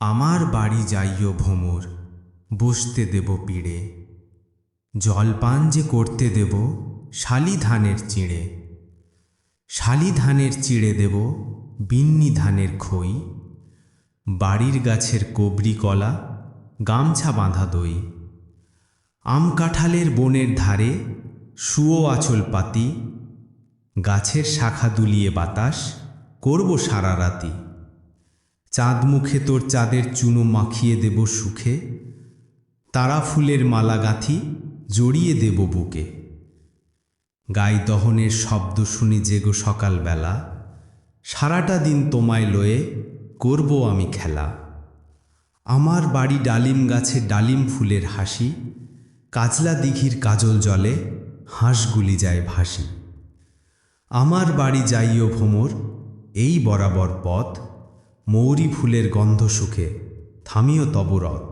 আমার বাড়ি যাইও ভোমর, বসতে দেব পিড়ে। জলপান যে করতে দেব শালি ধানের চিড়ে। শালি ধানের চিড়ে দেব বিন্নি ধানের খই। বাড়ির গাছের কবরি কলা, গামছা বাঁধা দই। আম কাঁঠালের বনের ধারে, শুয়ো আঁচল পাতি। গাছের শাখা দুলিয়ে বাতাস, করব সারা রাতি। চাঁদ মুখে তোর চাঁদের চুনো মাখিয়ে দেব সুখে, তারা ফুলের মালা গাঁথি জড়িয়ে দেব বুকে। গাই দহনের শব্দ শুনি জেগো সকালবেলা, সারাটা দিন তোমায় লয়ে করব আমি খেলা। আমার বাড়ি ডালিম গাছে ডালিম ফুলের হাসি, কাজলা দিঘির কাজল জলে হাঁসগুলি যায় ভাসি। আমার বাড়ি যাইও ভোমর, এই বরাবর পথ মৌরি ফুলের গন্ধ সুখে থামিও তব রথ।